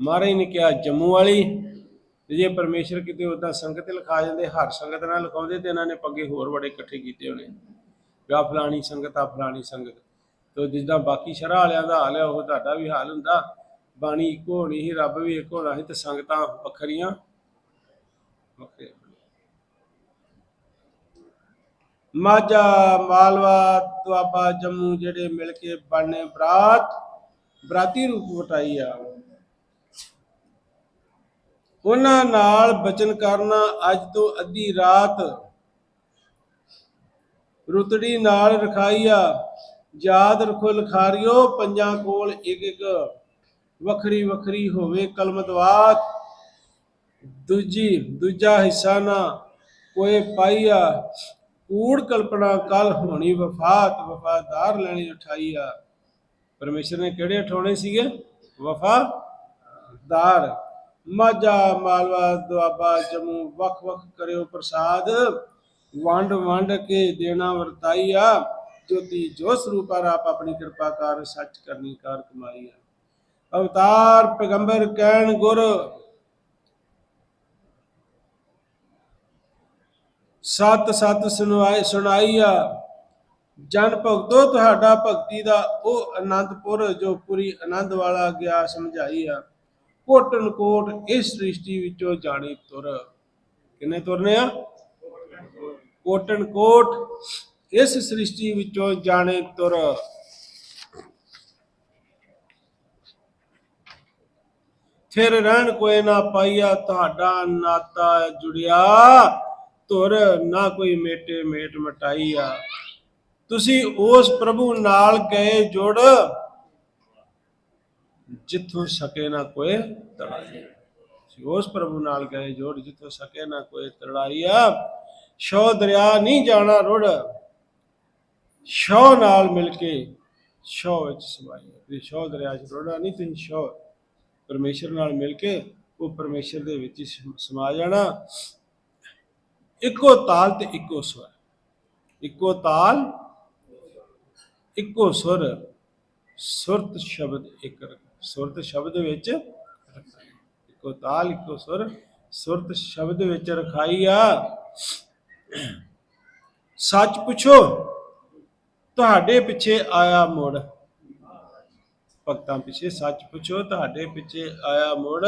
ਮਹਾਰਾਜ ਨੇ ਕਿਹਾ, ਜੰਮੂ ਵਾਲੀ ਤੇ ਜੇ ਪਰਮੇਸ਼ਰ ਕਿਤੇ ਉਦਾਂ ਸੰਗਤ ਲਿਖਾ ਜਾਂਦੇ ਹਰ ਸੰਗਤ ਨਾਲ ਲਿਖਾਉਂਦੇ ਤੇ ਇਹਨਾਂ ਨੇ ਪੱਗੇ ਹੋਰ ਬੜੇ ਇਕੱਠੇ ਕੀਤੇ ਹੋਣੇ। ਵੀ ਫਲਾਣੀ ਸੰਗਤ, ਆ ਫਲਾਣੀ ਸੰਗਤ। ਤੋ ਜਿੱਦਾਂ ਬਾਕੀ ਸ਼ਰ੍ਹਾ ਵਾਲਿਆਂ ਦਾ ਹਾਲ ਹੈ, ਉਹ ਤੁਹਾਡਾ ਵੀ ਹਾਲ ਹੁੰਦਾ। ਬਾਣੀ ਇੱਕੋ ਹੋਣੀ ਸੀ, ਰੱਬ ਵੀ ਇੱਕੋ ਹੋਣਾ ਸੀ ਤੇ ਸੰਗਤਾਂ ਵੱਖਰੀਆਂ। ਵੱਖਰੀਆਂ ਮਾਝਾ, ਮਾਲਵਾ, ਦੁਆਬਾ, ਜੰਮੂ ਜਿਹੜੇ ਮਿਲ ਕੇ ਬਣਨੇ ਬਰਾਤ, ਬਰਾਤੀ ਰੂਪ ਵਟਾਈ ਆ। ਉਹਨਾਂ ਨਾਲ ਬਚਨ ਕਰਨਾ ਅੱਜ ਤੋਂ ਅੱਧੀ ਰਾਤ। ਰੁਤੜੀ ਨਾਲ ਰਖਾਈਆ। ਯਾਦ ਰੱਖੋ ਲਖਾਰਿਓ, ਪੰਜਾਂ ਕੋਲ ਇੱਕ ਇੱਕ ਵੱਖਰੀ ਵੱਖਰੀ ਹੋਵੇ ਕਲਮਤਵਾਤ ਦੂਜੀ, ਦੂਜਾ ਹਿੱਸਾ ਨਾ ਕੋਈ ਪਾਈਆ। ਕੂੜ ਕਲਪਨਾ ਕਲ ਹੋਣੀ ਵਫਾਤ, ਵਫਾਦਾਰ ਲੈਣੀ ਉਠਾਈਆ। ਪਰਮੇਸ਼ਰ ਨੇ ਕਿਹੜੇ ਉਠਾਉਣੇ ਸੀਗੇ? ਵਫਾਦਾਰ। ਮਾਝਾ ਮਾਲਵਾ ਦੁਆਬਾ ਜੰਮੂ ਵੱਖ ਵੱਖ ਕਰਿਓ ਪ੍ਰਸਾਦ। ਵੰਡ ਵੰਡ ਕੇ ਦੇਣਾ ਵਰਤਾਈਆ ਜੋਤੀ ਜੋ ਸਰੂਪਾ ਆਪ ਆਪਣੀ ਕਿਰਪਾ ਕਰ ਸੱਚ ਕਰਨੀ ਕਾਰ ਕਮਾਈਆ ਅਵਤਾਰ ਪੈਗੰਬਰ ਕਹਿਣ ਗੁਰ, ਸਤ ਸਤ ਸੁਣਾਈ ਸੁਣਾਈਆ ਜਨ ਭਗਤੋ ਤੁਹਾਡਾ ਭਗਤੀ ਦਾ ਉਹ ਆਨੰਦਪੁਰ ਜੋ ਪੂਰੀ ਆਨੰਦ ਵਾਲਾ ਗਿਆ ਸਮਝਾਈਆ ਕੋਟਨ ਕੋਟ ਇਸ ਸ੍ਰਿਸ਼ਟੀ ਵਿੱਚੋਂ ਜਾਣੀ ਤੁਰ। ਕਿੰਨੇ ਤੁਰਨੇ ਆ? ਕੋਟਨ ਕੋਟ ਇਸ ਸ੍ਰਿਸ਼ਟੀ ਵਿੱਚੋਂ ਜਾਣੇ ਤੁਰ। ਫਿਰ ਰਹਿਣ ਕੋਈ ਨਾ ਪਾਈਆ ਤੁਹਾਡਾ ਨਾਤਾ ਜੁੜਿਆ। ਧੁਰ ਨਾ ਕੋਈ ਮੇਟੇ ਮੇਟ ਮਟਾਈਆ। ਤੁਸੀਂ ਉਸ ਪ੍ਰਭੂ ਨਾਲ ਗਏ ਜੁੜ। ਜਿੱਥੋਂ ਸਕੇ ਨਾ ਕੋਈ ਤੜਾਈ। ਤੁਸੀਂ ਉਸ ਪ੍ਰਭੂ ਨਾਲ ਗਏ ਜੋੜ, ਜਿੱਥੋਂ ਸਕੇ ਨਾ ਕੋਈ ਤੜਾਈਆ ਸ਼ੋ ਦਰਿਆ ਨਹੀਂ ਜਾਣਾ ਰੁੜ। ਸ਼ੋ ਨਾਲ ਮਿਲ ਕੇ ਸ਼ੋ ਵਿੱਚ ਸਮਾਈ ਇਹ ਸ਼ੋ ਦਰਿਆ ਚ ਰੁੜਨਾ ਨਹੀਂ, ਤੁਸੀਂ ਸ਼ੋ ਪਰਮੇਸ਼ਰ ਨਾਲ ਮਿਲ ਕੇ ਉਹ ਪਰਮੇਸ਼ਰ ਦੇ ਵਿੱਚ ਹੀ ਸਮਾ ਜਾਣਾ। ਇੱਕੋ ਤਾਲ ਤੇ ਇੱਕੋ ਸਵਰ। ਇੱਕੋ ਤਾਲ, ਇੱਕੋ ਸੁਰ। ਸੁਰਤ ਸ਼ਬਦ ਇੱਕ ਰੱਖ- ਸੁਰਤ ਸ਼ਬਦ ਵਿੱਚ ਇੱਕੋ ਤਾਲ, ਇੱਕੋ ਸੁਰ, ਸੁਰਤ ਸ਼ਬਦ ਵਿੱਚ ਰਖਾਈ ਆ ਸੱਚ ਪੁੱਛੋ, ਤੁਹਾਡੇ ਪਿੱਛੇ ਆਇਆ ਮੁੜ। ਭਗਤਾਂ ਪਿੱਛੇ ਸੱਚ ਪੁੱਛੋ, ਤੁਹਾਡੇ ਪਿੱਛੇ ਆਇਆ ਮੁੜ।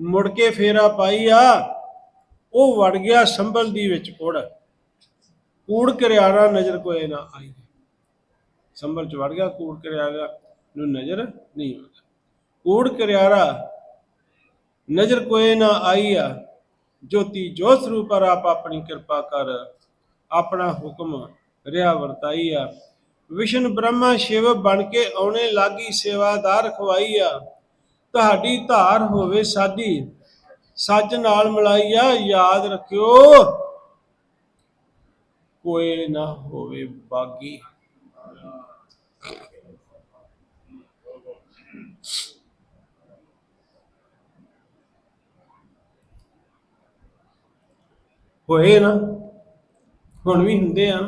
ਮੁੜ ਕੇ ਫੇਰਾ ਪਾਈ ਆ ਉਹ ਵੜ ਗਿਆ ਸੰਭਲ ਦੀ ਵਿੱਚ ਕੋੜ ਕੂੜ ਕਰਿਆਣਾ ਨਜ਼ਰ ਕੋਏ ਨਾ ਆਈ। ਸੰਭਲ ਚ ਵੜ ਗਿਆ, ਕੂੜ ਕਰਿਆਰਾ ਨੂੰ ਨਜ਼ਰ ਨਹੀਂ ਆਉਂਦਾ। ਕੂੜ ਕਰਿਆਰਾ, ਨਜ਼ਰ ਕੋਏ ਨਾ ਆਈ ਜੋਤੀ ਜੋ ਸਰੂਪ ਆਪ ਆਪਣੀ ਕਿਰਪਾ ਕਰ ਆਪਣਾ ਹੁਕਮ ਰਿਆ ਵਰਤਾਈ ਵਿਸ਼ਨ ਬ੍ਰਹਮਾ ਸ਼ਿਵ ਬਣ ਕੇ ਆਉਣੇ ਲਾਗੀ ਸੇਵਾਦਾਰ ਖਵਾਈ ਆ। ਤੁਹਾਡੀ ਧਾਰ ਹੋਵੇ ਸਾਦੀ ਸੱਚ ਨਾਲ ਮਿਲਾਈਆ ਯਾਦ ਰੱਖਿਓ। ਕੋਈ ਨਾ ਹੋਵੇ ਬਾਗੀ। ਹੋਏ ਨਾ, ਹੁਣ ਵੀ ਹੁੰਦੇ ਆ।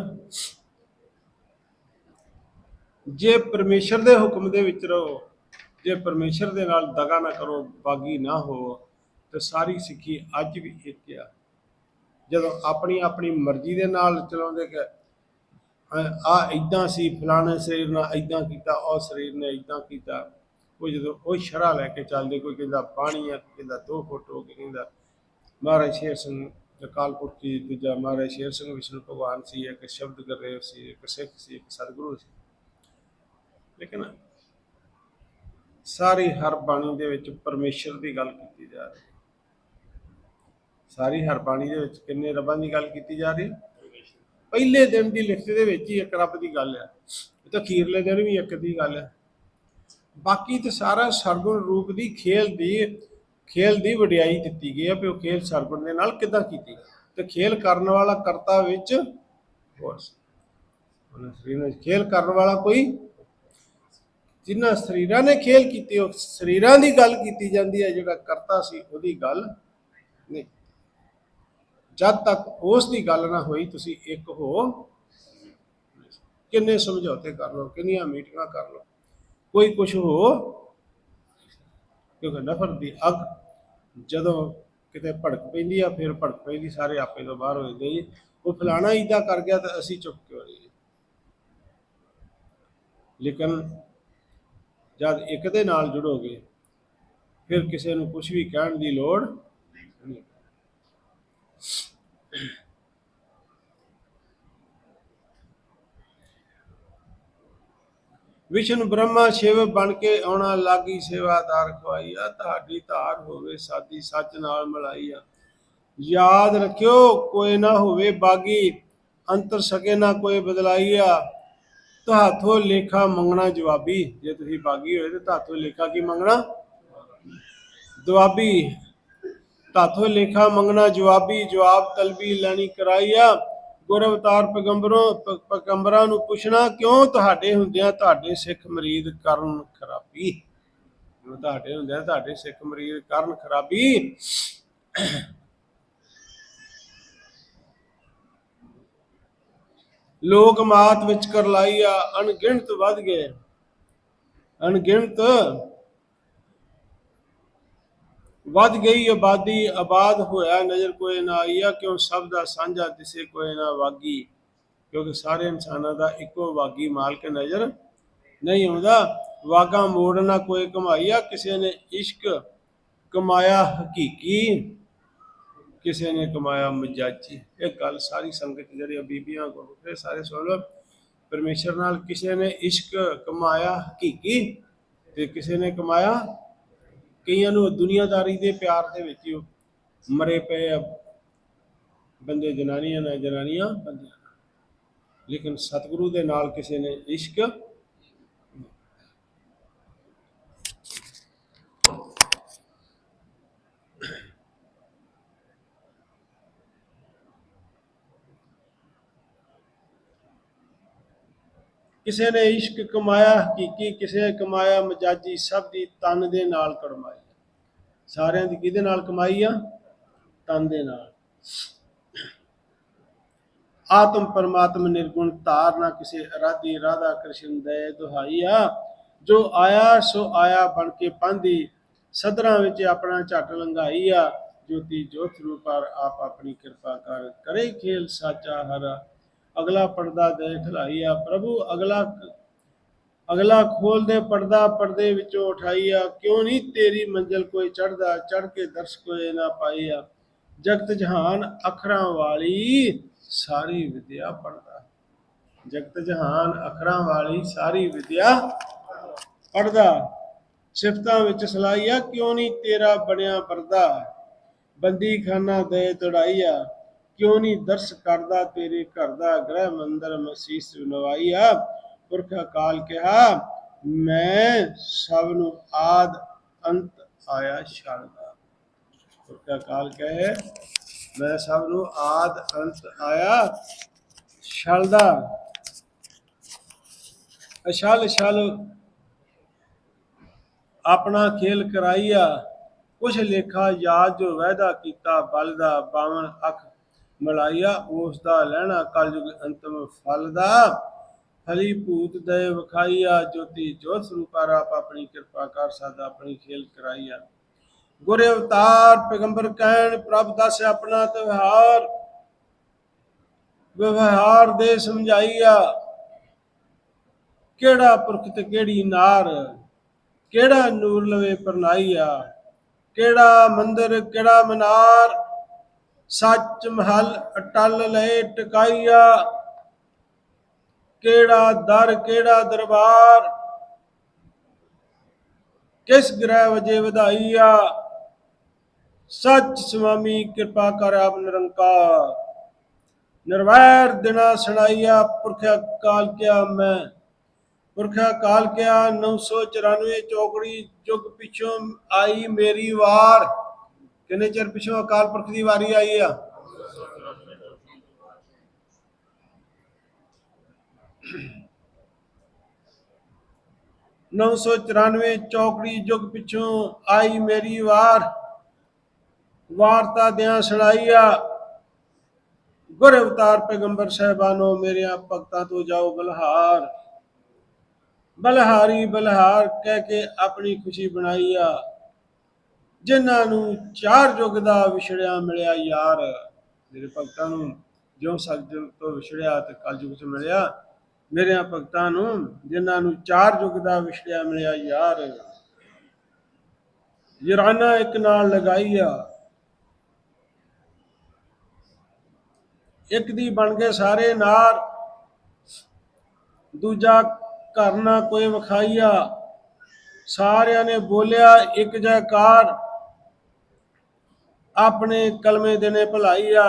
ਜੇ ਪਰਮੇਸ਼ਰ ਦੇ ਹੁਕਮ ਦੇ ਵਿੱਚ ਰਹੋ, ਜੇ ਪਰਮੇਸ਼ਰ ਦੇ ਨਾਲ ਦਗਾ ਨਾ ਕਰੋ, ਬਾਗੀ ਨਾ ਹੋ ਤੇ ਸਾਰੀ ਸਿੱਖੀ ਅੱਜ ਵੀ ਇੱਕ ਆ। ਜਦੋਂ ਆਪਣੀ ਆਪਣੀ ਮਰਜ਼ੀ ਦੇ ਨਾਲ ਚਲਾਉਂਦੇ ਕਿ ਆ ਇਦਾਂ ਸੀ, ਫਲਾਣੇ ਸਰੀਰ ਨਾਲ ਇਦਾਂ ਕੀਤਾ, ਉਹ ਸਰੀਰ ਨੇ ਇਦਾਂ ਕੀਤਾ। ਉਹ ਜਦੋਂ ਉਹ ਸ਼ਰਾ ਲੈ ਕੇ ਚੱਲਦੇ, ਕੋਈ ਕਹਿੰਦਾ ਪਾਣੀ ਆ, ਕੋਈ ਕਹਿੰਦਾ ਦੋ ਫੁੱਟ ਹੋ ਕੇ ਕਹਿੰਦਾ, ਮਹਾਰਾਜ ਸ਼ੇਰ ਸਿੰਘ ਅਕਾਲ ਪੁਰਖ ਦੂਜਾ ਮਹਾਰਾਜ ਸ਼ੇਰ ਸਿੰਘ ਵਿਸ਼ਨੂੰ ਭਗਵਾਨ ਸੀ ਇੱਕ ਸ਼ਬਦ ਕਰ ਸੀ ਇੱਕ ਸਿੱਖ ਸੀ ਇੱਕ ਸਤਿਗੁਰੂ ਸੀ ਲੇਕਿਨ ਸਾਰੀ ਹਰ ਬਾਣੀ ਦੇ ਵਿੱਚ ਪਰਮੇਸ਼ਰ ਦੀ ਗੱਲ ਕੀਤੀ ਜਾ ਰਹੀ ਸਾਰੀ ਹਰ ਬਾਣੀ ਦੇ ਵਿੱਚ ਕਿੰਨੇ ਰੱਬਾਂ ਦੀ ਗੱਲ ਕੀਤੀ ਜਾ ਰਹੀ ਪਹਿਲੇ ਦਿਨ ਦੀ ਲਿਖਤ ਦੇ ਵਿੱਚ ਹੀ ਇੱਕ ਰੱਬ ਦੀ ਗੱਲ ਹੈ ਇਹ ਤਾਂ ਅਖੀਰਲੇ ਦਿਨ ਵੀ ਇੱਕ ਦੀ ਗੱਲ ਹੈ ਬਾਕੀ ਤੇ ਸਾਰਾ ਸਰਗੁਣ ਰੂਪ ਦੀ ਖੇਲ ਦੀ ਖੇਲ ਦੀ ਵਡਿਆਈ ਦਿੱਤੀ ਗਈ ਹੈ ਵੀ ਉਹ ਖੇਲ ਸਰਗੁਣ ਦੇ ਨਾਲ ਕਿੱਦਾਂ ਕੀਤੀ ਤੇ ਖੇਲ ਕਰਨ ਵਾਲਾ ਕਰਤਾ ਵਿੱਚ ਹੋਰ। ਉਹਨਾਂ ਸਰੀਰ ਖੇਲ ਕਰਨ ਵਾਲਾ ਕੋਈ ਜਿਨ੍ਹਾਂ ਸਰੀਰਾਂ ਨੇ ਖੇਲ ਕੀਤੀ, ਉਹ ਸਰੀਰਾਂ ਦੀ ਗੱਲ ਕੀਤੀ ਜਾਂਦੀ ਹੈ ਜਿਹੜਾ ਕਰਤਾ ਸੀ ਉਹਦੀ ਗੱਲ ਨਹੀਂ। ਜਦ ਤੱਕ ਉਸ ਦੀ ਗੱਲ ਨਾ ਹੋਈ, ਤੁਸੀਂ ਇੱਕ ਹੋ। ਕਿੰਨੇ ਸਮਝੌਤੇ ਕਰ ਲਓ, ਕਿੰਨੀਆਂ ਮੀਟਿੰਗਾਂ ਕਰ ਲਓ। ਕੋਈ ਕੁਝ ਹੋ, ਕਿਉਂਕਿ ਨਫ਼ਰਤ ਦੀ ਅੱਗ ਜਦੋਂ ਕਿਤੇ ਭੜਕ ਪੈਂਦੀ ਆ, ਫਿਰ ਭੜਕ ਪੈਂਦੀ, ਸਾਰੇ ਆਪੇ ਤੋਂ ਬਾਹਰ ਹੋ ਜਾਂਦੇ ਜੀ। ਉਹ ਫਲਾਣਾ ਇਦਾਂ ਕਰ ਗਿਆ ਤਾਂ ਅਸੀਂ ਚੁੱਪ ਕਿਉਂ ਰਹੀਏ? ਲੇਕਿਨ ਜਦ ਇੱਕ ਦੇ ਨਾਲ ਜੁੜੋਗੇ, ਫਿਰ ਕਿਸੇ ਨੂੰ ਕੁਝ ਵੀ ਕਹਿਣ ਦੀ ਲੋੜ ਨਹੀਂ। ਵਿਸ਼ਨ ਬ੍ਰਹਮਾ ਸ਼ਿਵ ਬਣ ਕੇ ਆਉਣਾ ਲਾਗੀ ਸੇਵਾਦਾਰ ਖਵਾਈ ਆ ਤੁਹਾਡੀ ਧਾਰ ਹੋਵੇ ਸਾਦੀ ਸੱਚ ਨਾਲ ਮਲਾਈ ਆ ਯਾਦ ਰੱਖਿਓ ਕੋਈ ਨਾ ਹੋਵੇ ਬਾਗੀ ਅੰਤਰ ਸਕੇ ਨਾ ਕੋਈ ਬਦਲਾਈ ਆ ਤੁਹਾਥੋਂ ਲੇਖਾ ਮੰਗਣਾ ਜਵਾਬੀ ਜੇ ਤੁਸੀਂ ਬਾਗੀ ਹੋਏ ਤੇ ਤੁਹਾਥੋਂ ਲੇਖਾ ਕੀ ਮੰਗਣਾ ਜਵਾਬੀ ਤਾਥੋਂ ਲੇਖਾ ਮੰਗਣਾ ਜਵਾਬੀ ਜਵਾਬ ਤਲਬੀ ਲੈਣੀ ਕਰਾਈਆ ਗੁਰ ਅਵਤਾਰ ਪੈਗੰਬਰੋਂ ਪੈਗੰਬਰਾਂ ਨੂੰ ਪੁੱਛਣਾ ਕਿਉਂ ਤੁਹਾਡੇ ਹੁੰਦਿਆਂ ਤੁਹਾਡੇ ਸਿੱਖ ਮਰੀਦ ਕਰਨ ਖਰਾਬੀ? ਕਿਉਂ ਤੁਹਾਡੇ ਹੁੰਦਿਆਂ ਤੁਹਾਡੇ ਸਿੱਖ ਮਰੀਦ ਕਰਨ ਖਰਾਬੀ? ਲੋਕ ਮਾਤ ਵਿੱਚ ਕਰਲਾਈ ਆ, ਅਣਗਿਣਤ ਵੱਧ ਗਏ। ਅਣਗਿਣਤ ਵੱਧ ਗਈ, ਆਬਾਦੀ ਆਬਾਦ ਹੋਇਆ, ਨਜ਼ਰ ਕੋਈ ਨਾ ਆਈਆ, ਕਿਉਂ ਸਭ ਦਾ ਸਾਂਝਾ ਦਿਸੇ ਕੋਈ ਨਾ ਵਾਗੀ, ਕਿਉਂਕਿ ਸਾਰੇ ਇਨਸਾਨਾਂ ਦਾ ਇੱਕੋ ਵਾਗੀ ਮਾਲਕ ਨਜ਼ਰ ਨਹੀਂ ਆਉਂਦਾ। ਵਾਗਾ ਮੋੜਨਾ ਕੋਈ ਕਮਾਈਆ, ਕਿਸੇ ਨੇ ਇਸ਼ਕ ਕਮਾਇਆ ਹਕੀਕੀ, ਕਿਸੇ ਨੇ ਕਮਾਇਆ ਮਜਾਜੀ। ਇਹ ਗੱਲ ਸਾਰੀ ਸੰਗਤ ਜਿਹੜੀ ਬੀਬੀਆਂ ਕੋਲ ਫਿਰ ਸਾਰੇ ਸੁਣ ਪਰਮੇਸ਼ਰ ਨਾਲ ਕਿਸੇ ਨੇ ਇਸ਼ਕ ਕਮਾਇਆ ਹਕੀਕੀ ਤੇ ਕਿਸੇ ਨੇ ਕਮਾਇਆ ਕਈਆਂ ਨੂੰ ਦੁਨੀਆਦਾਰੀ ਦੇ ਪਿਆਰ ਦੇ ਵਿੱਚ ਹੀ ਮਰੇ ਪਏ ਆ। ਬੰਦੇ ਜਨਾਨੀਆਂ ਨਾਲ ਜਨਾਨੀਆਂ ਬੰਦੇ ਲੇਕਿਨ ਸਤਿਗੁਰੂ ਦੇ ਨਾਲ ਕਿਸੇ ਨੇ ਇਸ਼ਕ ਕਿਸੇ ਨੇ ਇਸ਼ਕ ਕਮਾਇਆ, ਹਕੀਕੀ ਕਿਸੇ ਨੇ ਕਮਾਇਆ, ਮਜਾਜੀ ਸਭ ਦੀ ਤਨ ਦੇ ਨਾਲ ਕਮਾਈ ਸਾਰਿਆਂ ਦੀ ਕਿਹਦੇ ਨਾਲ ਕਮਾਈ ਆ? ਤਨ ਦੇ ਨਾਲ। ਆਤਮ ਪਰਮਾਤਮ ਨਿਰਗੁਣ ਧਾਰ ਨਾ ਕਿਸੇ ਅਰਾਧੀ ਰਾਧਾ ਕ੍ਰਿਸ਼ਨ ਦੇ ਦੁਹਾਈ ਆ। ਜੋ ਆਇਆ, ਸੋ ਆਇਆ ਬਣ ਕੇ ਪਾਂਦੀ। ਸਦਰਾਂ ਵਿੱਚ ਆਪਣਾ ਝੱਟ ਲੰਘਾਈ ਆ। ਜੋਤੀ ਜੋਤ ਰੂਪਰ ਆਪ ਆਪਣੀ ਕਿਰਪਾ ਕਰ ਕਰੇ ਖੇਲ ਸਾਚਾ ਹਰਾ। ਅਗਲਾ ਪਰਦਾ ਦੇ ਖਲਾਈ ਪ੍ਰਭੂ, ਅਗਲਾ ਅਗਲਾ ਖੋਲ ਦੇ ਪਰਦਾ ਪਰਦੇ ਵਿੱਚੋਂ ਉਠਾਈ ਆ ਕਿਉਂ ਨਹੀਂ ਤੇਰੀ ਮੰਜ਼ਲ ਕੋਈ ਚੜਦਾ ਚੜ ਕੇ ਦਰਸ ਕੋਏ ਨਾ ਪਾਈ ਜਗਤ ਜਹਾਨ ਅਖਰਾਂ ਵਾਲੀ ਸਾਰੀ ਵਿਦਿਆ ਪੜਦਾ ਜਗਤ ਜਹਾਨ ਅਖਰਾਂ ਵਾਲੀ ਸਾਰੀ ਵਿਦਿਆ ਪੜਦਾ ਸਿਫਤਾਂ ਵਿੱਚ ਸਲਾਈਆ, ਕਿਉਂ ਨਹੀਂ ਤੇਰਾ ਬਣਿਆ ਪਰਦਾ। ਬੰਦੀ ਖਾਨਾ ਦੇ ਤੜਾਈਆ ਕਿਉਂ ਨਹੀਂ ਦਰਸ ਕਰਦਾ ਤੇਰੇ ਘਰ ਦਾ ਗ੍ਰਹਿ ਮੰਦਰ ਮਸੀਸ ਨਵਾਈਆ ਪੁਰਖ ਅਕਾਲ ਕਿਹਾ, ਮੈਂ ਸਭ ਨੂੰ ਆਦ ਅੰਤ ਆਇਆ ਛੜਦਾ ਪੁਰਖ ਅਕਾਲ ਕਹੇ, ਮੈਂ ਸਭ ਨੂੰ ਆਦ ਅੰਤ ਆਇਆ ਛਲਦਾ ਅਛਲ ਛਲ ਆਪਣਾ ਖੇਲ ਕਰਾਈਆ ਕੁਛ ਲੇਖਾ ਯਾਦ ਜੋ ਵਾਅਦਾ ਕੀਤਾ, ਬਲ ਦਾ ਬਾਵਨ ਅੱਖ ਮਲਾਇਆ ਉਸ ਦਾ ਲੈਣਾ ਕਲਯੁਗ ਅੰਤਮ ਫਲ ਦਾ। ਫਲੀ ਭੂਤ ਦੇ ਵਿਖਾਈਆ ਜੋਤੀ ਜੋਤ ਸਰੂਪਾਰ ਆਪ ਆਪਣੀ ਕਿਰਪਾ ਕਰ ਸਾਦਾ ਆਪਣੀ ਖੇਲ ਕਰਾਈਆ ਗੁਰ ਅਵਤਾਰ, ਪੈਗੰਬਰ ਕਹਿਣ, ਪ੍ਰਭ ਦਸ ਆਪਣਾ ਤਿਵਹਾਰ, ਵਿਵਹਾਰ ਦੇ ਸਮਝਾਈਆ ਕਿਹੜਾ ਪੁਰਖ ਤੇ ਕਿਹੜੀ ਨਾਰ, ਕਿਹੜਾ ਨੂਰ ਲਵੇ ਪਰਨਾਈਆ ਕਿਹੜਾ ਮੰਦਰ, ਕਿਹੜਾ ਮਨਾਰ ਸੱਚ ਮਹਲ ਅਟਲ ਲਏ ਟਿਕਾਈਆ, ਕਿਹੜਾ ਦਰ, ਕਿਹੜਾ ਦਰਬਾਰ? ਕਿਸ ਗ੍ਰਹਿ ਵਜੇ ਵਧਾਈਆ? ਸੱਚ ਸੁਆਮੀ ਕਿਰਪਾ ਕਰ ਆਪ ਨਿਰੰਕਾਰ। ਨਿਰਵੈਰ ਦਿਨਾ ਸੁਣਾਈਆ, ਪੁਰਖਿਆ ਕਾਲ ਕਿਆ ਮੈਂ? ਪੁਰਖਾ ਕਾਲ ਕਿਆ 994 ਚੌਕੜੀ ਜੁਗ ਪਿਛੋਂ ਆਈ ਮੇਰੀ ਵਾਰ। ਕਿੰਨੇ ਚਿਰ ਪਿਛੋਂ ਅਕਾਲ ਪੁਰਖ ਦੀ ਵਾਰੀ ਆਈ ਆ? ਨੌ ਸੌ ਚੁਰਾਨਵੇਂ ਚੌਕੜੀ ਜੁਗ ਪਿਛੋਂ ਆਈ ਮੇਰੀ ਵਾਰ। ਵਾਰਤਾ ਦਿਆਂ ਸੁਣਾਈਆ ਗੁਰ ਅਵਤਾਰ ਪੈਗੰਬਰ ਸਾਹਿਬਾਨੋ, ਮੇਰਿਆਂ ਭਗਤਾਂ ਤੋਂ ਜਾਓ ਬਲਹਾਰ। ਬਲਹਾਰੀ ਬਲਹਾਰ ਕਹਿ ਕੇ ਆਪਣੀ ਖੁਸ਼ੀ ਬਣਾਈ ਆ। ਜਿਨ੍ਹਾਂ ਨੂੰ ਚਾਰ ਯੁਗ ਦਾ ਵਿਛੜਿਆ ਮਿਲਿਆ ਯਾਰ। ਮੇਰੇ ਭਗਤਾਂ ਨੂੰ ਜਿਉਂ ਸਤਜੁਗ ਤੋਂ ਵਿਛੜਿਆ ਤੇ ਕਲਯੁਗ ਚ ਮਿਲਿਆ, ਮੇਰਿਆਂ ਭਗਤਾਂ ਨੂੰ ਜਿਨ੍ਹਾਂ ਨੂੰ ਚਾਰ ਯੁੱਗ ਦਾ ਵਿਛੜਿਆ ਮਿਲਿਆ ਯਾਰ। ਯਾਰਾਨਾ ਇੱਕ ਨਾਲ ਲਗਾਈ ਆ। ਇੱਕ ਦੀ ਬਣ ਗਏ ਸਾਰੇ ਨਾਰ, ਦੂਜਾ ਘਰ ਨਾ ਕੋਈ ਵਿਖਾਈਆ। ਸਾਰਿਆਂ ਨੇ ਬੋਲਿਆ, ਇੱਕ ਜੈਕਾਰ। ਆਪਣੇ ਕਲਮੇ ਦੇਣੇ ਭਲਾਈਆ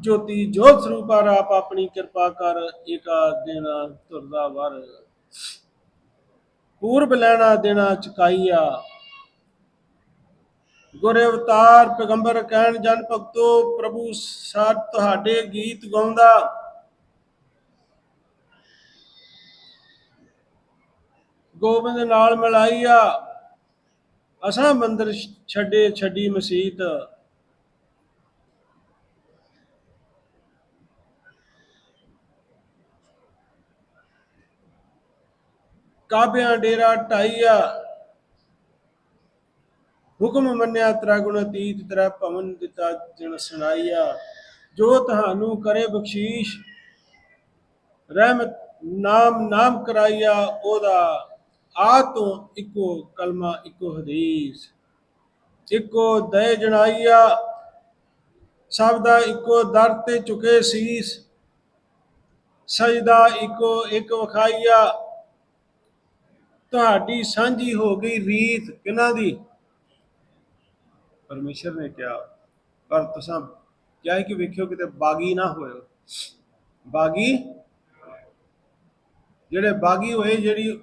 ਜੋਤੀ ਜੋਤ ਸਰੂਪਾ ਰਾਪ ਆਪਣੀ ਕਿਰਪਾ ਕਰ ਏਕਾ ਦੇਣਾ ਤੁਰਦਾ ਵਰ। ਪੂਰਬ ਲੈਣਾ ਦੇਣਾ ਚੁਕਾਈਆ। ਗੁਰ ਅਵਤਾਰ ਪੈਗੰਬਰ ਕਹਿਣ, ਜਨ ਭਗਤੋ ਪ੍ਰਭੂ ਸਾਰ ਤੁਹਾਡੇ ਗੀਤ ਗਾਉਂਦਾ। ਗੋਬਿੰਦ ਨਾਲ ਮਿਲਾਈਆ। ਅਸਾਂ ਮੰਦਰ ਛੱਡੇ, ਛੱਡੀ ਮਸੀਤ। ਕਾਬਿਆਂ ਡੇਰਾ ਢਾਈਆ। ਹੁਕਮ ਮੰਨਿਆ ਤ੍ਰੈ ਗੁਣ ਅਤੀਤ, ਤ੍ਰੈ ਭਵਨ ਦਿੱਤਾ ਜਨ ਸੁਣਾਈਆ। ਜੋ ਤੁਹਾਨੂੰ ਕਰੇ ਬਖਸ਼ੀਸ਼, ਰਹਿਮਤ ਨਾਮ ਨਾਮ ਕਰਾਈਆ, ਉਹਦਾ ਆ ਤੋਂ ਇੱਕੋ ਕਲਮਾ, ਇੱਕੋ ਹਦੀਸ। ਇੱਕੋ ਦਇ ਜਣਾਈਆ ਸਭ ਦਾ ਇੱਕੋ ਦਰ ਤੇ ਝੁਕੇ ਸੀਸ। ਸਜਦਾ ਇੱਕੋ ਇੱਕ ਵਖਾਈਆ। ਤੁਹਾਡੀ ਸਾਂਝੀ ਹੋ ਗਈ ਰੀਤ ਕਿਹਨਾਂ ਦੀ? ਪਰਮੇਸ਼ਰ ਨੇ ਕਿਹਾ, ਪਰ ਤੁਸੀਂ ਕਿਹਾ ਹੈ ਕਿ ਵੇਖਿਓ ਕਿਤੇ ਬਾਗੀ ਨਾ ਹੋਇਓ। ਬਾਗੀ? ਜਿਹੜੇ ਬਾਗੀ ਹੋਏ, ਜਿਹੜੀ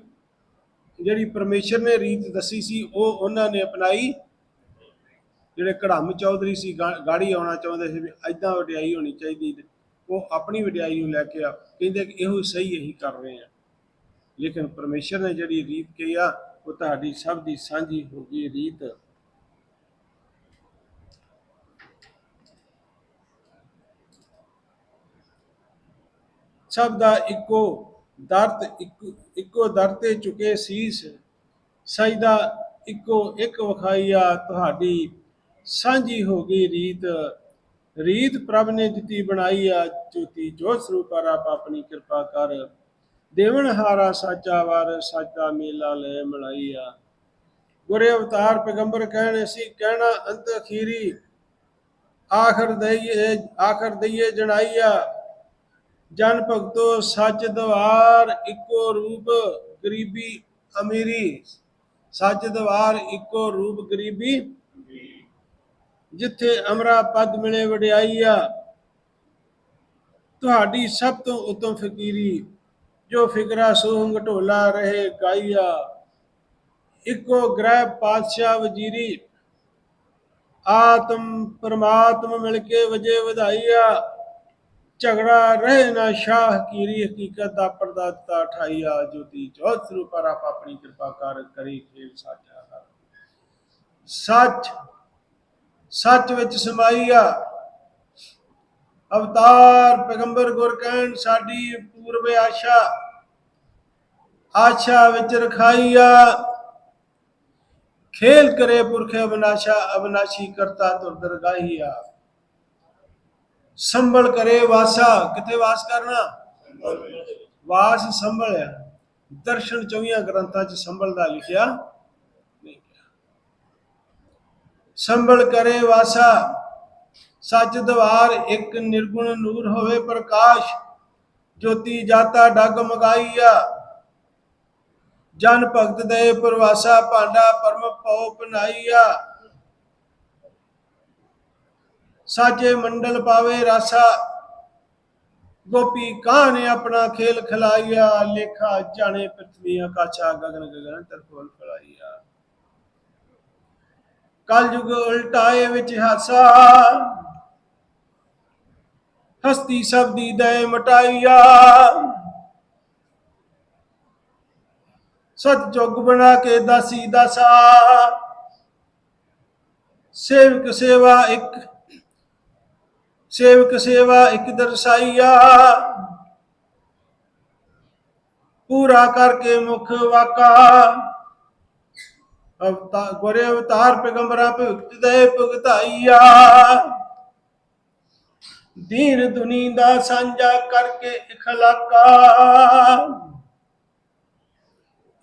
ਜਿਹੜੀ ਪਰਮੇਸ਼ਰ ਨੇ ਰੀਤ ਦੱਸੀ ਸੀ, ਉਹ ਉਹਨਾਂ ਨੇ ਅਪਣਾਈ। ਜਿਹੜੇ ਕੜਮ ਚੌਧਰੀ ਸੀ ਗਾੜੀ ਆਉਣਾ ਚਾਹੁੰਦੇ ਸੀ ਵੀ ਐਦਾਂ ਵਡਿਆਈ ਹੋਣੀ ਚਾਹੀਦੀ ਉਹ ਆਪਣੀ ਵਡਿਆਈ ਨੂੰ ਲੈ ਕੇ ਆ, ਕਹਿੰਦੇ ਕਿ ਇਹੋ ਸਹੀ ਇਹੀ ਕਰ ਰਹੇ ਆ ਲੇਕਿਨ ਪਰਮੇਸ਼ਰ ਨੇ ਜਿਹੜੀ ਰੀਤ ਕਹੀ ਆ, ਉਹ ਤੁਹਾਡੀ ਸਭ ਦੀ ਸਾਂਝੀ ਹੋ ਗਈ ਰੀਤ। ਸਭ ਦਾ ਇੱਕੋ ਦਰਦ ਇੱਕੋ ਦਰ ਤੇ ਚੁਕੇ ਸੀਸ। ਸਜਦਾ ਇੱਕੋ ਇੱਕ ਵਖਾਈਆ ਤੁਹਾਡੀ ਸਾਂਝੀ ਹੋ ਗਈ ਰੀਤ। ਰੀਤ ਪ੍ਰਭ ਨੇ ਦਿੱਤੀ ਬਣਾਈ ਆ ਜੋਤੀ। ਜੋਤ ਸਰੂਪ ਆਪ ਆਪਣੀ ਕਿਰਪਾ ਕਰ। ਦੇਵਨ ਹਾਰਾ ਸਾਚਾ ਵਾਰ, ਸਾਚਾ ਮੇਲਾ ਲੈ ਮਲਾਈ ਆ ਗੁਰੇ ਅਵਤਾਰ ਪੈਗੰਬਰ ਕਹਿਣੇ ਸੀ, ਕਹਿਣਾ ਅੰਤ ਅਖੀਰੀ। ਆਖਰ ਦਈਏ ਆਖਰ ਦਈਏ ਜਣਾਈਆ। ਜਨ ਭਗਤੋ ਸੱਚ ਦਵਾਰ ਇੱਕੋ ਰੂਪ ਗਰੀਬੀ ਅਮੀਰੀ। ਸੱਚ ਦਵਾਰ ਇੱਕੋ ਰੂਪ ਗਰੀਬੀ ਜਿੱਥੇ ਅਮਰਾ ਪਦ ਮਿਲੇ ਵਡਿਆਈਆ, ਤੁਹਾਡੀ ਸਭ ਤੋਂ ਉਤਮ ਫਕੀਰੀ, ਜੋ ਫਿਕਰਾ ਸੋਹੰਗ ਢੋਲਾ ਰਹੇ ਗਾਈਆ। ਇੱਕੋ ਗ੍ਰਹਿ ਪਾਤਸ਼ਾਹ ਵਜ਼ੀਰੀ, ਆਤਮ ਪਰਮਾਤਮ ਮਿਲ ਕੇ ਵਜੇ ਵਧਾਈਆ। ਝਗੜਾ ਰਹੇ ਨਾ ਸ਼ਾਹ ਕੀਰੀ ਹਕੀਕਤ ਦਾ ਪਰਦਾ ਦਿੱਤਾ ਠਾਈਆ ਜੋਤੀ। ਜੋਤ ਸਰੂਪ ਆਪ ਆਪਣੀ ਕਿਰਪਾ ਕਰ ਕਰੀ ਖੇਲ ਸਾਜਾ ਕਰ। ਸੱਚ ਸੱਚ ਵਿੱਚ ਸਮਾਈਆ ਅਵਤਾਰ ਪੈਗੰਬਰ ਗੁਰ ਕਹਿਣ, ਸਾਡੀ ਪੂਰਬ ਆਸ਼ਾ ਆਸ਼ਾ ਵਿੱਚ ਰਖਾਈਆ ਖੇਲ ਕਰੇ ਪੁਰਖੇ ਅਬਨਾਸ਼ਾ ਅਬਨਾਸ਼ੀ ਕਰਤਾ ਤੁਰ ਆ। ਸੰਭਲ ਕਰੇ ਵਾਸਾ, ਕਿੱਥੇ ਵਾਸ ਕਰਨਾ? ਵਾਸ ਸੰਭਲ ਆ ਦਰਸ਼ਨ ਚੌਵੀਆਂ ਗ੍ਰੰਥਾਂ 'ਚ ਸੰਭਲ ਦਾ ਲਿਖਿਆ। ਸੰਭਲ ਕਰੇ ਵਾਸਾ। ਸੱਚ ਦਵਾਰ ਇੱਕ ਨਿਰਗੁਣ ਨੂਰ ਹੋਵੇ ਪ੍ਰਕਾਸ਼, ਜੋਤੀ ਜਾਤਾ ਡਗ ਮਗਾਈਆ। ਜਨ ਭਗਤ ਦੇ ਪ੍ਰਵਾਸਾ ਭਾਂਡਾ ਪਰਮ ਪਉ ਪਨਾਈਆ। ਸਾਜੇ ਮੰਡਲ ਪਾਵੇ ਰਾਸਾ। ਗੋਪੀ ਕਾਂ ਨੇ ਆਪਣਾ ਖੇਲ ਖਿਲਾਈਆ ਲੇਖਾ ਜਾਣੇ ਪ੍ਰਥਵੀ ਆਕਾਸ਼ਾ, ਗਗਨ ਗਗਨ ਤਰਫੋਲ ਫਲਾਈਆ ਕਲ ਯੁਗ ਉਲਟਾਏ ਵਿੱਚ ਹਾਸਾ। ਹਸਤੀ ਸਭ ਦੀ ਦਇ ਮਟਾਈਆ ਸਤ ਜੁਗ ਬਣਾ ਕੇ ਦਾਸੀ ਦਾਸਾ। ਸੇਵਕ ਸੇਵਾ ਇੱਕ ਸੇਵਕ ਸੇਵਾ ਇੱਕ ਦਰਸਾਈਆ। ਪੂਰਾ ਕਰਕੇ ਮੁਖ ਵਾਕਾ। ਅਵਤਾਰ ਗੋਰੇ ਅਵਤਾਰ ਪੈਗੰਬਰਾਂ ਭਗਤ ਦੇ ਭਗਤਾਈਆ। ਦੀਨ ਦੁਨੀ ਦਾ ਸਾਂਝਾ ਕਰਕੇ ਇਖਲਾਕਾ।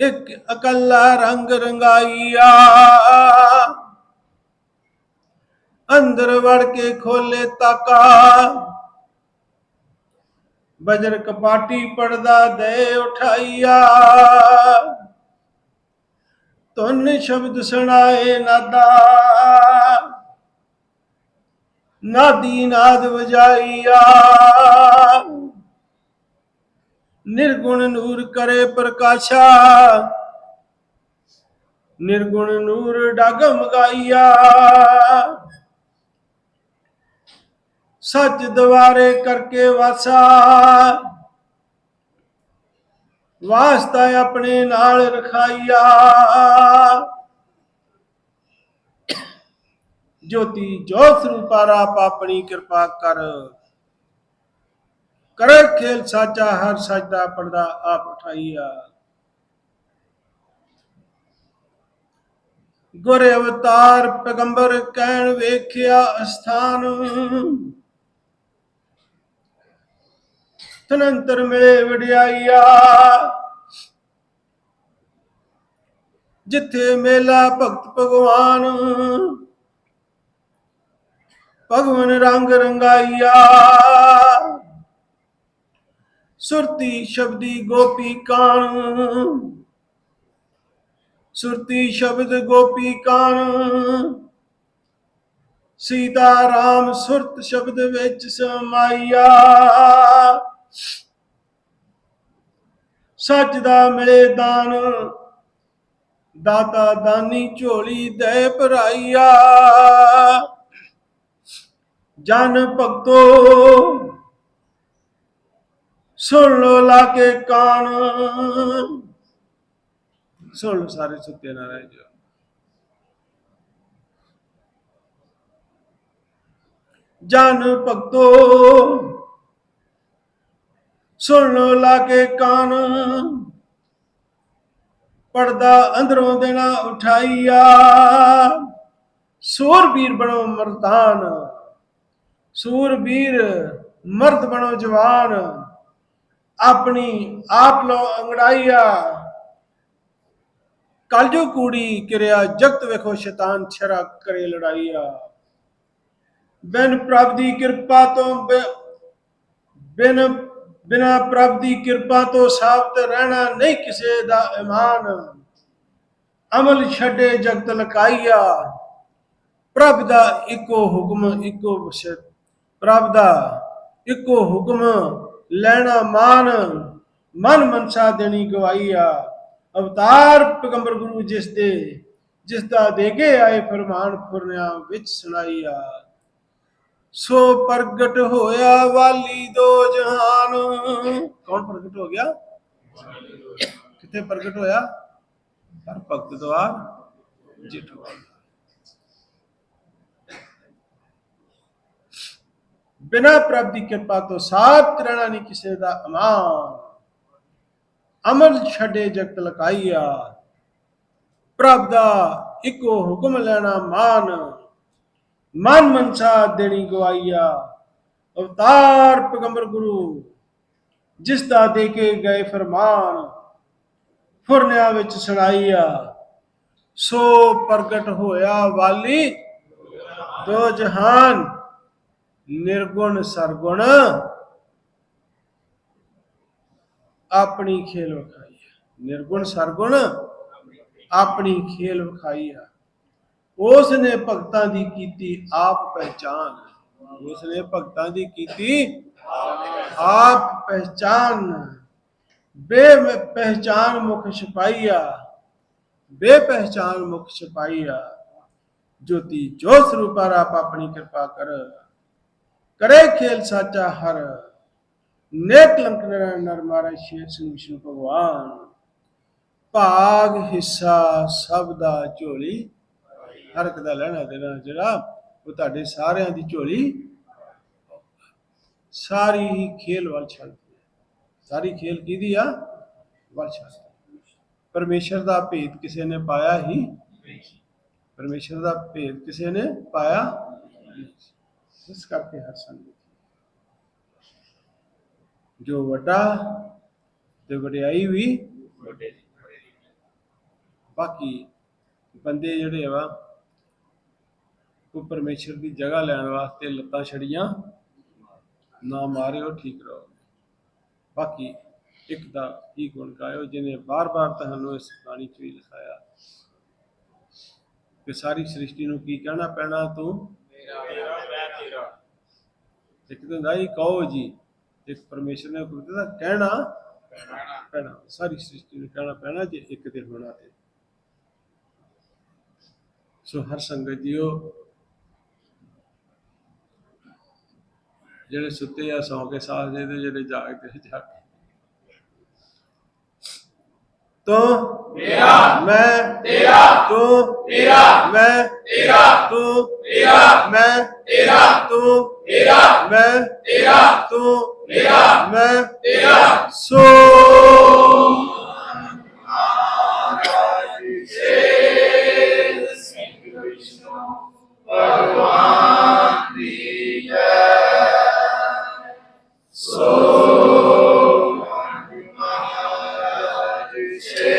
ਇੱਕ ਇਕੱਲਾ ਰੰਗ ਰੰਗਾਈਆ। ਅੰਦਰ ਵੜ ਕੇ ਖੋਲੇ ਤਾਕਾ। ਬਜਰ ਕਪਾਟੀ ਪੜਦਾ ਦੇ ਉਠਾਈਆ। ਤੁਨ ਸ਼ਬਦ ਸੁਣਾਏ ਨਾਦਾ। ਨਾਦੀ ਨਾਦ ਵਜਾਈਆ। ਨਿਰਗੁਣ ਨੂਰ ਕਰੇ ਪ੍ਰਕਾਸ਼ਾ। ਨਿਰਗੁਣ ਨੂਰ ਡਗਮ ਗਾਈਆ ਸੱਚ ਦਵਾਰੇ ਕਰਕੇ ਵਾਸਾ। ਵਾਸਤਾ ਆਪਣੇ ਨਾਲ ਰਖਾਈਆ। ਜੋਤੀ ਜੋਤ ਸਰੂਪਾ ਰਾਪ ਕਿਰਪਾ ਕਰ। ਕਰੇ ਖੇਲ ਸਾਚਾ, ਹਰ ਸਜਦਾ ਪਰਦਾ ਆਪ ਉਠਾਈਆ। ਗੁਰ ਅਵਤਾਰ ਪੈਗੰਬਰ ਕਹਿਣ ਵੇਖਿਆ ਅਸਥਾਨ। ਤਨੰਤਰ ਮਿਲੇ ਵਡਿਆਈਆ। ਜਿੱਥੇ ਮੇਲਾ ਭਗਤ ਭਗਵਾਨ, ਭਗਵਨ ਰੰਗ ਰੰਗਾਈਆ। ਸੁਰਤੀ ਸ਼ਬਦੀ ਗੋਪੀ ਕਾਣ, ਸੁਰਤੀ ਸ਼ਬਦ ਗੋਪੀ ਕਾਣ। ਸੀਤਾ ਰਾਮ ਸੁਰਤ ਸ਼ਬਦ ਵਿੱਚ ਸਮਾਈਆ। ਸੱਚ ਦਾ ਮਿਲੇ ਦਾਨ, ਦਾਤਾ ਦਾਨੀ ਝੋਲੀ ਦੇ ਭਰਾਈਆ। ਜਨ ਭਗਤੋ, ਸੁਣ ਲੋ ਲਾ ਕੇ ਕਾਨ ਸੁਣ ਲੋ ਸਾਰੇ ਸੁੱਤੇ ਨਾ ਰਹਿ ਜਾਓ ਜਨ ਭਗਤੋ ਸੁਣ ਲੋ ਲਾ ਕੇ ਕਾਨ। ਪਰਦਾ ਅੰਦਰੋਂ ਦੇਣਾ ਉਠਾਈਆ। ਸੂਰਬੀਰ ਬਣੋ ਮਰਦਾਨ। ਸੂਰਬੀਰ ਮਰਦ ਬਣੋ ਜਵਾਨ। ਆਪਣੀ ਆਪ ਲੋ ਅੰਗੜਾਈਆ। ਕਲਜੂ ਕੂੜੀ ਕਿਰਿਆ ਜਗਤ ਵੇਖੋ ਸ਼ੈਤਾਨ ਛਰਾ ਕਰੇ ਲੜਾਈਆ। ਬਿਨ ਪ੍ਰਭ ਦੀ ਕਿਰਪਾ ਤੋਂ ਬਿਨ ਬਿਨਾ ਪ੍ਰਭ ਦੀ ਕਿਰਪਾ ਤੋਂ ਸਾਬਤ ਰਹਿਣਾ ਨਹੀਂ ਕਿਸੇ ਦਾ ਇਮਾਨ। ਅਮਲ ਛੱਡੇ ਜਗਤ ਲਕਾਈਆ। ਪ੍ਰਭ ਦਾ ਇੱਕੋ ਹੁਕਮ, ਇੱਕੋ ਵਸਤ। ਪ੍ਰਭ ਦਾ ਇੱਕੋ ਹੁਕਮ, ਲੈਣਾ ਮਾਨ ਮਨ ਮਨਸਾ ਦੇਣੀ ਗਵਾਈਆ ਅਵਤਾਰ ਪੈਗੰਬਰ ਗੁਰੂ ਜਿਸ ਦੇ, ਜਿਸ ਦਾ ਦੇ ਆਏ ਫਰਮਾਨ ਫੁਰਨਿਆਂ ਵਿੱਚ ਸੁਣਾਈਆ। ਸੋ ਪ੍ਰਗਟ ਹੋਇਆ ਵਾਲੀ ਦੋ ਜਹਾਨ। ਕੌਣ ਪ੍ਰਗਟ ਹੋ ਗਿਆ? ਕਿੱਥੇ ਪ੍ਰਗਟ ਹੋਇਆ? ਹਰ ਭਗਤ ਦਵਾਰ ਜਿਠਵਾ ਬਿਨਾ ਪ੍ਰਭ ਦੀ ਕਿਰਪਾ ਤੋਂ ਸਾਥ ਰਹਿਣਾ ਨਹੀਂ ਕਿਸੇ ਦਾ ਅਮਾਨ। ਅਮਲ ਛੱਡੇ ਜਗਤ ਲਕਾਈਆ। ਪ੍ਰਭ ਦਾ ਇੱਕੋ ਹੁਕਮ ਲੈਣਾ ਮਾਨ। ਮਨ ਮਨਸਾ ਦੇਣੀ ਗਵਾਈਆ ਅਵਤਾਰ ਪੈਗੰਬਰ ਗੁਰੂ, ਜਿਸ ਦਾ ਦੇ ਕੇ ਗਏ ਫਰਮਾਨ, ਫੁਰਨਿਆਂ ਵਿੱਚ ਸੁਣਾਈਆ ਸੋ ਪ੍ਰਗਟ ਹੋਇਆ ਵਾਲੀ ਦੋ ਜਹਾਨ ਨਿਰਗੁਣ ਸਰਗੁਣ, ਆਪਣੀ ਖੇਲ ਵਿਖਾਈ ਨਿਰਗੁਣ ਸਰਗੁਣ, ਆਪਣੀ ਖੇਲ ਵਿਖਾਈ ਹੈ ਉਸ ਨੇ ਭਗਤਾਂ ਦੀ ਕੀਤੀ ਆਪ ਪਹਿਚਾਨ ਉਸ ਨੇ ਭਗਤਾਂ ਦੀ ਕੀਤੀ ਆਪ ਪਹਿਚਾਨ ਬੇ ਪਹਿਚਾਨ ਮੁਖ ਛਪਾਈਆ ਬੇ ਪਹਿਚਾਨ ਮੁਖ ਛਪਾਈਆ। ਜੋਤੀ ਜੋ ਰੂਪਾ ਆਪ ਆਪਣੀ ਕਿਰਪਾ ਕਰ, ਕਰੇ ਖੇਲ ਸਾਚਾ ਹਰ। ਨੇਕ ਲੰਕ ਨਰ ਨਰ ਮਾਰਾ ਸ਼ੇਰ ਸਿੰਘ ਵਿਸ਼ਨੂੰ ਭਗਵਾਨ। ਭਾਗ ਹਿੱਸਾ ਸਭ ਦਾ ਝੋਲੀ ਹਰ ਇੱਕ ਦਾ ਲੈਣਾ ਦੇਣਾ ਜਿਹੜਾ ਉਹ ਤੁਹਾਡੇ ਸਾਰਿਆਂ ਦੀ ਝੋਲੀ ਸਾਰੀ ਹੀ ਖੇਲ ਵੱਲ ਛੱਡਦੀ ਹੈ ਸਾਰੀ ਖੇਲ ਕਿਹਦੀ ਆ ਵੱਲ ਛੱਡਦੀ ਹੈ। ਪਰਮੇਸ਼ਰ ਦਾ ਭੇਦ ਕਿਸੇ ਨੇ ਪਾਇਆ ਹੀ ਪਰਮੇਸ਼ਰ ਦਾ ਭੇਦ ਕਿਸੇ ਨੇ ਪਾਇਆ। ਇਸ ਕਰਕੇ ਹਰ ਸੰਗਤ ਜੋ ਵੱਡਾ ਤੇ ਵਡਿਆਈ ਵੀ ਬਾਕੀ ਬੰਦੇ ਜਿਹੜੇ ਵਾ ਉਹ ਪਰਮੇਸ਼ਰ ਦੀ ਜਗ੍ਹਾ ਲੈਣ ਵਾਸਤੇ ਲੱਤਾਂ ਛੜੀਆਂ ਨਾ ਮਾਰਿਓ ਠੀਕ ਰਹੋ। ਬਾਕੀ ਇੱਕ ਦਾ ਹੀ ਗੁਣ ਗਾਇਓ ਜਿਹਨੇ ਬਾਰ-ਬਾਰ ਤੁਹਾਨੂੰ ਇਸ ਬਾਣੀ 'ਚ ਵੀ ਲਿਖਾਇਆ। ਕਿ ਸਾਰੀ ਸ੍ਰਿਸ਼ਟੀ ਨੂੰ ਕੀ ਕਹਿਣਾ ਪੈਣਾ ਤੂੰ? ਇੱਕ ਤਾਂ ਹੁੰਦਾ ਹੀ ਕਹੋ ਜੀ ਇੱਕ ਪਰਮੇਸ਼ਰ ਨੇ ਕੋਈ ਦਿੱਤਾ ਕਹਿਣਾ ਪੈਣਾ। ਸਾਰੀ ਸ੍ਰਿਸ਼ਟੀ ਨੂੰ ਕਹਿਣਾ ਪੈਣਾ ਜੇ ਇੱਕ ਤੇ ਹੋਣਾ ਤੇ। ਸੋ ਹਰ ਸੰਗਤ ਜੀਓ ਜਿਹੜੇ ਸੁੱਤੇ ਆ ਸੌਂ ਕੇ ਸਾਥ ਦੇ ਤੇ ਜਿਹੜੇ ਜਾਗਦੇ ਜਾਗ ਤੂੰ ਮੇਰਾ ਮੈਂ ਤੇਰਾ ਤੂੰ ਮੇਰਾ ਮੈਂ ਤੇਰਾ ਤੂੰ ਮੇਰਾ ਮੈਂ ਤੇਰਾ ਤੂੰ ਮੇਰਾ ਮੈਂ ਤੇਰਾ ਤੂੰ ਮੇਰਾ ਮੈਂ ਤੇਰਾ। ਸੋ Yeah.